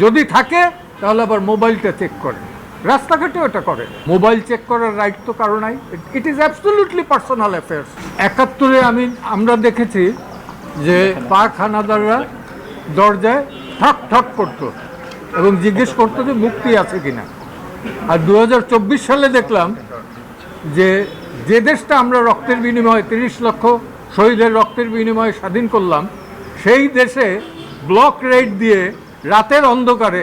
যদি থাকে, তাহলে আবার মোবাইলটা চেক করে। রাস্তাঘাটেও এটা করে। মোবাইল চেক করার রাইট তো কারও নাই। It is absolutely personal affairs একাত্তরে আমি, আমরা দেখেছি যে পাক হানাদাররা দরজায় ঠক ঠক করতো এবং জিজ্ঞেস করতো যে মুক্তি আছে কিনা। আর দু হাজার চব্বিশ সালে দেখলাম যে যে দেশটা আমরা রক্তের বিনিময়ে তিরিশ লক্ষ শহীদের রক্তের বিনিময়ে স্বাধীন করলাম, সেই দেশে ব্লক রেড দিয়ে রাতের অন্ধকারে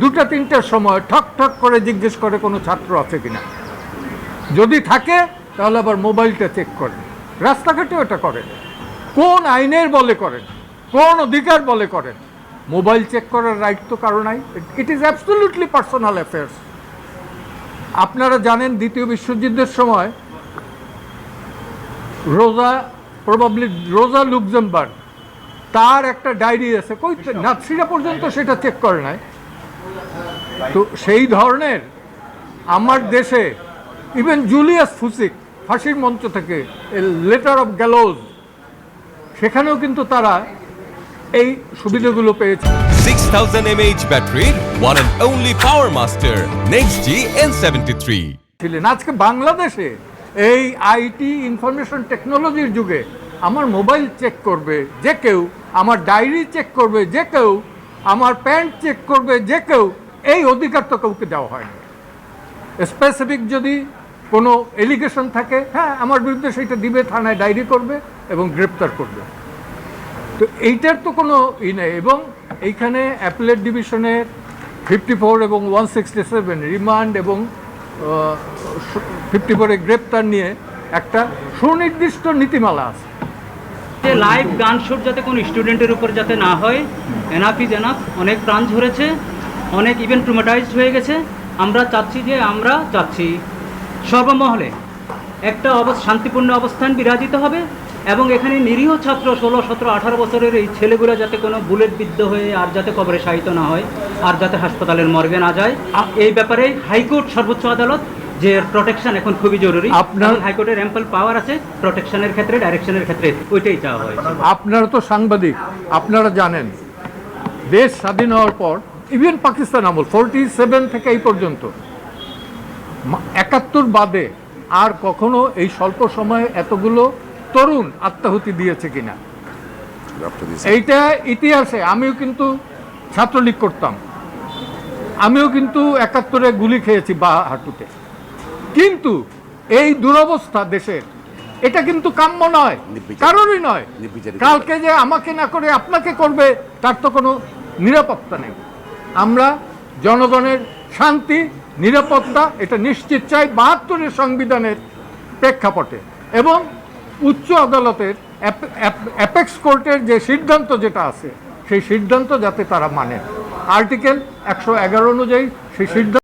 দুটা, তিনটার সময় ঠক ঠক করে জিজ্ঞেস করে কোনো ছাত্র আছে কিনা। যদি থাকে, তাহলে আবার মোবাইলটা চেক করেন রাস্তাঘাটেও এটা করেন কোন আইনের বলে করেন কোন অধিকার বলে করেন মোবাইল চেক করার রাইট তো কারও নাই। It is absolutely personal affairs আপনারা জানেন, দ্বিতীয় বিশ্বযুদ্ধের সময় রোজা প্রবাবলি রোজা লুকজেমবার্গ তার একটা ডায়েরি আছে কই নাৎসিরা পর্যন্ত সেটা চেক করে নাই। তো সেই ধরনের আমার দেশে ইভেন জুলিয়াস ফুসিক ফাঁসির মঞ্চ থেকে লেটার অফ গ্যালোজ সেখানেও কিন্তু তারা এই সুবিধাগুলো পেয়েছে। 6000 mAh battery, one and only Power Master, Next G N73. ছিলেন। আজকে বাংলাদেশে এই আইটি ইনফরমেশন টেকনোলজির যুগে আমার মোবাইল চেক করবে যে কেউ, আমার ডায়েরি চেক করবে যে কেউ, আমার প্যান্ট চেক করবে যে কেউ, এই অধিকার তো কাউকে দেওয়া হয়নি। স্পেসিফিক যদি কোনো এলিগেশন থাকে হ্যাঁ আমার বিরুদ্ধে সেটা দিবে, থানায় ডায়েরি করবে এবং গ্রেপ্তার করবে। তো এইটার তো কোনো ই নেই এবং এইখানে অ্যাপেলেট ডিভিশনের ফিফটি ফোর এবং ওয়ান সিক্সটি সেভেন রিমান্ড এবং ফিফটি ফোরে গ্রেপ্তার নিয়ে একটা সুনির্দিষ্ট নীতিমালা আছে। যে লাইভ গান শুট যাতে কোনো স্টুডেন্টের উপর যাতে না হয় এনাফ ইজ এনাফ অনেক প্রাণ ঝরেছে, অনেক ইভেন ট্রুমাটাইজড হয়ে গেছে, আমরা চাচ্ছি যে আমরা চাচ্ছি। সর্বমহলে একটা অব শান্তিপূর্ণ অবস্থান বিরাজিত হবে এবং এখানে নিরীহ ছাত্র ষোলো, সতেরো, আঠারো বছরের এই ছেলেগুলো যাতে কোনো বুলেট বিদ্ধ হয়ে আর যাতে কবরে শায়িত না হয়, আর যাতে হাসপাতালের মর্গে না যায়। এই ব্যাপারে হাইকোর্ট সর্বোচ্চ আদালত যে প্রোটেকশন এখন খুবই জরুরি। আপনার- হাইকোর্টের অ্যাম্পল পাওয়ার আছে প্রোটেকশনের ক্ষেত্রে ডাইরেকশনের ক্ষেত্রে ওইটাই চাওয়া হয় আপনারা তো সাংবাদিক আপনারা জানেন দেশ স্বাধীন হওয়ার পর ইভেন পাকিস্তান আমল ফোরটি সেভেন থেকে এই পর্যন্ত একাত্তর বাদে আর কখনো এই স্বল্প সময়ে এতগুলো তরুণ আত্মাহুতি দিয়েছে কিনা। এইটা ইতিহাসে আমিও কিন্তু ছাত্রলীগ করতাম। আমিও কিন্তু একাত্তরে গুলি খেয়েছি বা হাঁটুতে। কিন্তু এই দুরবস্থা দেশের এটা কিন্তু কাম্য নয় কারোরই নয়। কালকে যে আমাকে না করে আপনাকে করবে তার তো কোনো নিরাপত্তা নেই। আমরা জনগণের শান্তি নিরাপত্তা এটা নিশ্চিত চাই বাহাত্তরের সংবিধানের প্রেক্ষাপটে। এবং উচ্চ আদালতের অ্যাপ- অ্যাপ- অ্যাপেক্স কোর্টের যে সিদ্ধান্ত যেটা আছে সেই সিদ্ধান্ত যাতে তারা মানে। আর্টিকেল একশো এগারো অনুযায়ী সেই সিদ্ধান্ত